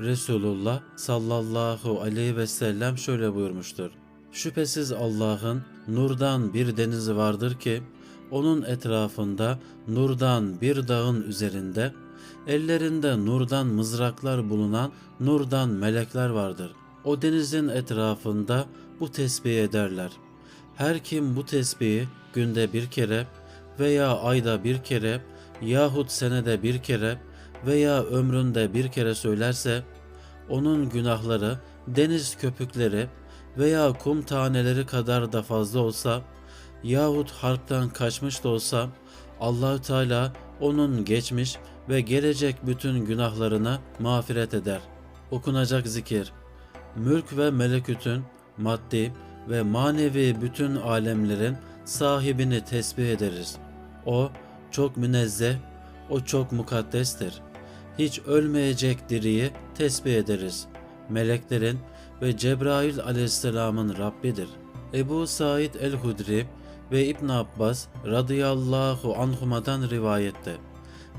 Resulullah sallallahu aleyhi ve sellem şöyle buyurmuştur. Şüphesiz Allah'ın nurdan bir denizi vardır ki onun etrafında nurdan bir dağın üzerinde ellerinde nurdan mızraklar bulunan nurdan melekler vardır. O denizin etrafında bu tesbih ederler. Her kim bu tesbihi günde bir kere veya ayda bir kere yahut senede bir kere veya ömründe bir kere söylerse onun günahları deniz köpükleri veya kum taneleri kadar da fazla olsa yahut harpten kaçmış da olsa Allahü Teala onun geçmiş ve gelecek bütün günahlarına mağfiret eder. Okunacak zikir. Mülk ve melekütün maddi ve manevi bütün alemlerin sahibini tesbih ederiz. O çok münezzeh, o çok mukaddestir. Hiç ölmeyecek diriyi tesbih ederiz. Meleklerin ve Cebrail aleyhisselamın Rabbidir. Ebu Said el-Hudri ve İbn Abbas radıyallahu anhumadan rivayette.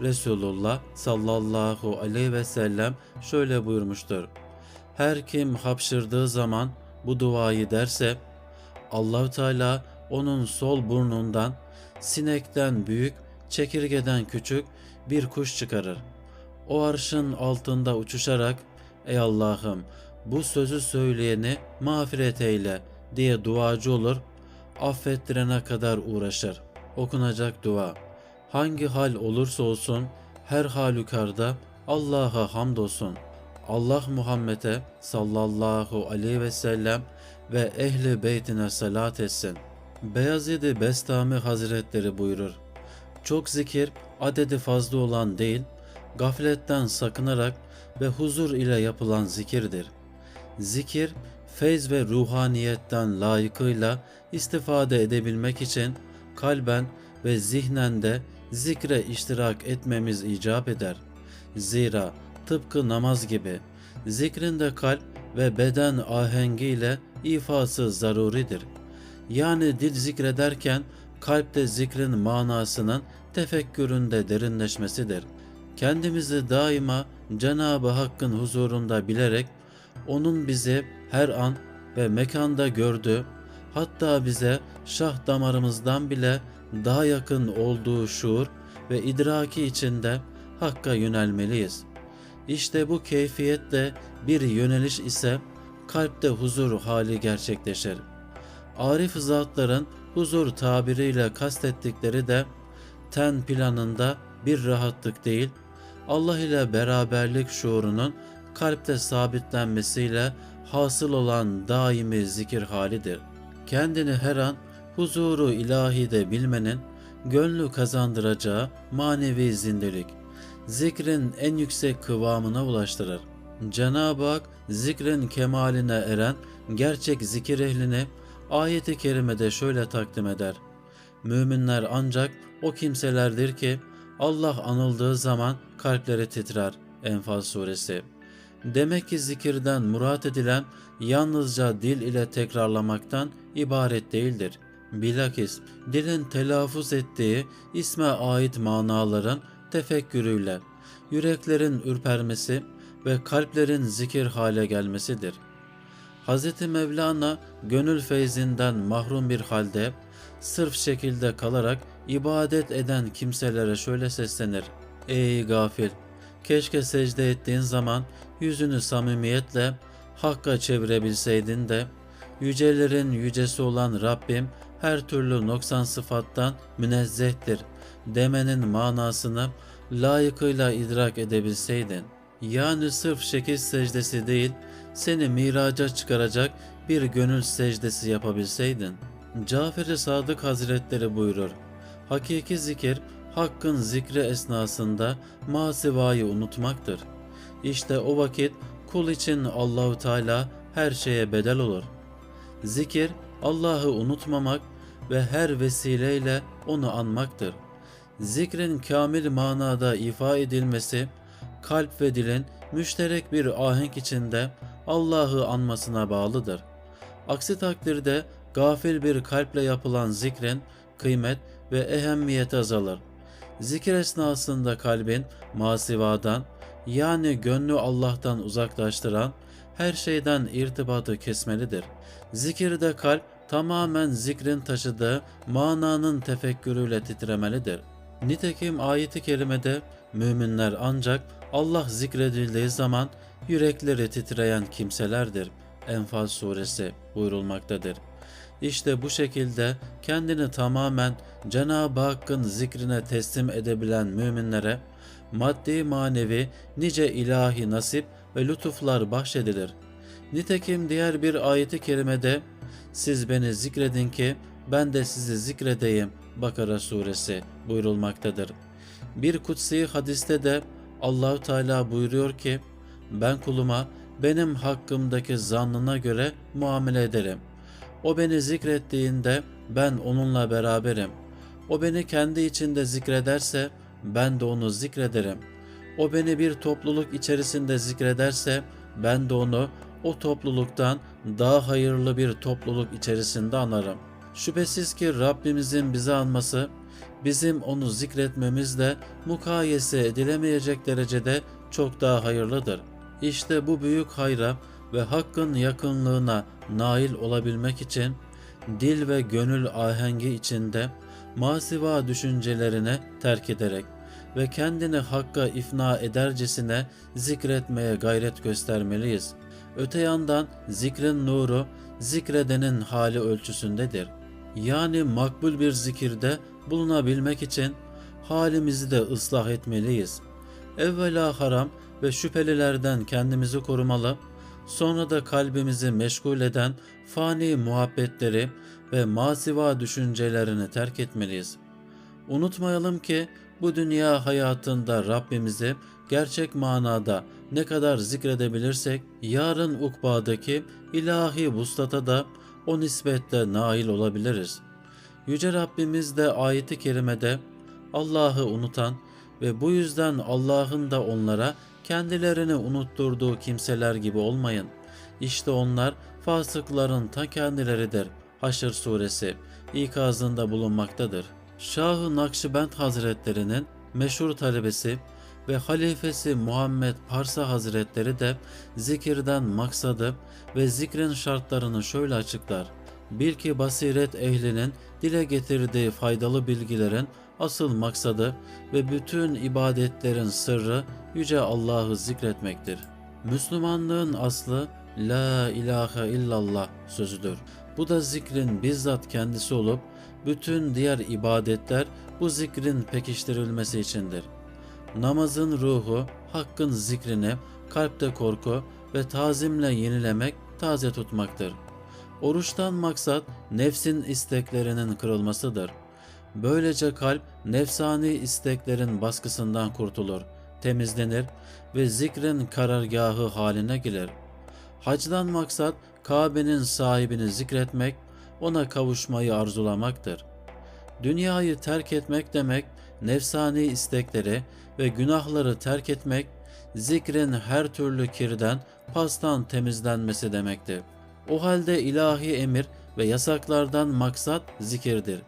Resulullah sallallahu aleyhi ve sellem şöyle buyurmuştur. Her kim hapşırdığı zaman bu duayı derse Allahü Teala onun sol burnundan sinekten büyük, çekirgeden küçük bir kuş çıkarır. O arşın altında uçuşarak ey Allah'ım bu sözü söyleyeni mağfiret eyle diye duacı olur, affettirene kadar uğraşır. Okunacak dua. Hangi hal olursa olsun her halükarda Allah'a hamdolsun. Allah Muhammed'e sallallahu aleyhi ve sellem ve ehli beytine salat etsin. Beyazid-i Bestami Hazretleri buyurur. Çok zikir adedi fazla olan değil, gafletten sakınarak ve huzur ile yapılan zikirdir. Zikir, feyz ve ruhaniyetten layıkıyla istifade edebilmek için kalben ve zihnen de zikre iştirak etmemiz icap eder. Zira tıpkı namaz gibi zikrin de kalp ve beden ahengiyle ifası zaruridir. Yani dil zikrederken kalpte zikrin manasının tefekküründe derinleşmesidir. Kendimizi daima Cenab-ı Hakk'ın huzurunda bilerek onun bizi her an ve mekanda gördüğü, hatta bize şah damarımızdan bile daha yakın olduğu şuur ve idraki içinde Hakk'a yönelmeliyiz. İşte bu keyfiyetle bir yöneliş ise kalpte huzur hali gerçekleşir. Arif zatların huzur tabiriyle kastettikleri de ten planında bir rahatlık değil, Allah ile beraberlik şuurunun kalpte sabitlenmesiyle hasıl olan daimi zikir halidir. Kendini her an huzuru ilahide bilmenin gönlü kazandıracağı manevi zindelik, zikrin en yüksek kıvamına ulaştırır. Cenab-ı Hak zikrin kemaline eren gerçek zikir ehlini ayeti kerimede şöyle takdim eder. Müminler ancak o kimselerdir ki Allah anıldığı zaman kalpleri titrer. Enfal suresi. Demek ki zikirden murat edilen yalnızca dil ile tekrarlamaktan ibaret değildir. Bilakis dilin telaffuz ettiği isme ait manaların tefekkürüyle yüreklerin ürpermesi ve kalplerin zikir hale gelmesidir. Hz. Mevlana gönül feyzinden mahrum bir halde sırf şekilde kalarak ibadet eden kimselere şöyle seslenir. Ey gafil! Keşke secde ettiğin zaman yüzünü samimiyetle Hakk'a çevirebilseydin de yücelerin yücesi olan Rabbim her türlü noksan sıfattan münezzehtir demenin manasını layıkıyla idrak edebilseydin. Yani sırf şekil secdesi değil, seni miraca çıkaracak bir gönül secdesi yapabilseydin. Cafer-i Sadık Hazretleri buyurur. Hakiki zikir, Hakk'ın zikri esnasında masivayı unutmaktır. İşte o vakit kul için Allahu Teala her şeye bedel olur. Zikir, Allah'ı unutmamak ve her vesileyle onu anmaktır. Zikrin kamil manada ifa edilmesi, kalp ve dilin müşterek bir ahenk içinde Allah'ı anmasına bağlıdır. Aksi takdirde gafil bir kalple yapılan zikrin kıymet ve ehemmiyeti azalır. Zikir esnasında kalbin masivadan yani gönlü Allah'tan uzaklaştıran her şeyden irtibatı kesmelidir. Zikirde kalp tamamen zikrin taşıdığı mananın tefekkürüyle titremelidir. Nitekim ayeti kerimede müminler ancak Allah zikredildiği zaman yürekleri titreyen kimselerdir. Enfal suresi buyurulmaktadır. İşte bu şekilde kendini tamamen Cenab-ı Hakk'ın zikrine teslim edebilen müminlere maddi manevi nice ilahi nasip ve lütuflar bahşedilir. Nitekim diğer bir ayeti kerimede siz beni zikredin ki ben de sizi zikredeyim Bakara suresi buyurulmaktadır. Bir kutsi hadiste de Allahu Teala buyuruyor ki ben kuluma benim hakkımdaki zannına göre muamele ederim. O beni zikrettiğinde ben onunla beraberim. O beni kendi içinde zikrederse ben de onu zikrederim. O beni bir topluluk içerisinde zikrederse ben de onu o topluluktan daha hayırlı bir topluluk içerisinde anarım. Şüphesiz ki Rabbimizin bizi anması, bizim onu zikretmemizle mukayese edilemeyecek derecede çok daha hayırlıdır. İşte bu büyük hayra ve hakkın yakınlığına nail olabilmek için dil ve gönül ahengi içinde masiva düşüncelerini terk ederek ve kendini hakka ifna edercesine zikretmeye gayret göstermeliyiz. Öte yandan zikrin nuru zikredenin hali ölçüsündedir. Yani makbul bir zikirde bulunabilmek için halimizi de ıslah etmeliyiz. Evvela haram ve şüphelilerden kendimizi korumalı, sonra da kalbimizi meşgul eden fani muhabbetleri ve masiva düşüncelerini terk etmeliyiz. Unutmayalım ki bu dünya hayatında Rabbimizi gerçek manada ne kadar zikredebilirsek yarın ukbadaki ilahi vuslata da o nispetle nail olabiliriz. Yüce Rabbimiz de ayeti kerimede Allah'ı unutan ve bu yüzden Allah'ın da onlara kendilerini unutturduğu kimseler gibi olmayın. İşte onlar fasıkların ta kendileridir. Haşr suresi ikazında bulunmaktadır. Şah-ı Nakşibend Hazretlerinin meşhur talebesi ve halifesi Muhammed Parsa Hazretleri de zikirden maksadı ve zikrin şartlarını şöyle açıklar. Bil ki basiret ehlinin dile getirdiği faydalı bilgilerin asıl maksadı ve bütün ibadetlerin sırrı Yüce Allah'ı zikretmektir. Müslümanlığın aslı La ilahe illallah sözüdür. Bu da zikrin bizzat kendisi olup bütün diğer ibadetler bu zikrin pekiştirilmesi içindir. Namazın ruhu, hakkın zikrini kalpte korku ve tazimle yenilemek, taze tutmaktır. Oruçtan maksat nefsin isteklerinin kırılmasıdır. Böylece kalp nefsani isteklerin baskısından kurtulur, temizlenir ve zikrin karargahı haline gelir. Hacdan maksat Kabe'nin sahibini zikretmek, ona kavuşmayı arzulamaktır. Dünyayı terk etmek demek, nefsani istekleri ve günahları terk etmek, zikrin her türlü kirden, pastan temizlenmesi demektir. O halde ilahi emir ve yasaklardan maksat zikirdir.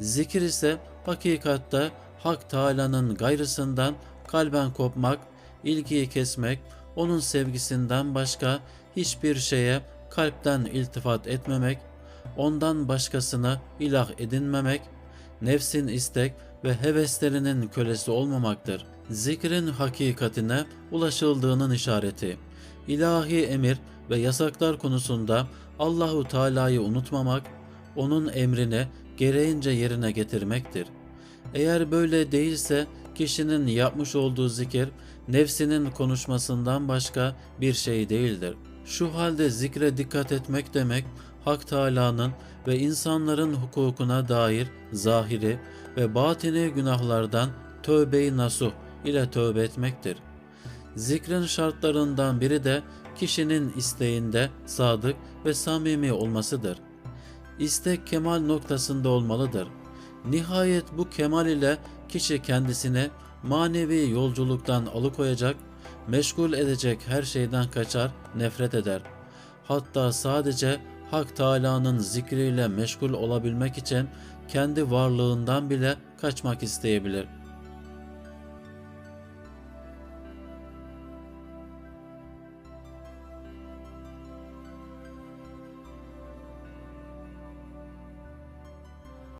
Zikir ise hakikatte Hak Teala'nın gayrısından kalben kopmak, ilgiyi kesmek, onun sevgisinden başka hiçbir şeye kalpten iltifat etmemek, ondan başkasını ilah edinmemek, nefsin istek ve heveslerinin kölesi olmamaktır. Zikrin hakikatine ulaşıldığının işareti. İlahi emir ve yasaklar konusunda Allahu Teala'yı unutmamak, onun emrini gereğince yerine getirmektir. Eğer böyle değilse kişinin yapmış olduğu zikir nefsinin konuşmasından başka bir şey değildir. Şu halde zikre dikkat etmek demek Hak Teala'nın ve insanların hukukuna dair zahiri ve batini günahlardan tövbe-i nasuh ile tövbe etmektir. Zikrin şartlarından biri de kişinin isteğinde sadık ve samimi olmasıdır. İstek kemal noktasında olmalıdır. Nihayet bu kemal ile kişi kendisini manevi yolculuktan alıkoyacak, meşgul edecek her şeyden kaçar, nefret eder. Hatta sadece Hak Teala'nın zikriyle meşgul olabilmek için kendi varlığından bile kaçmak isteyebilir.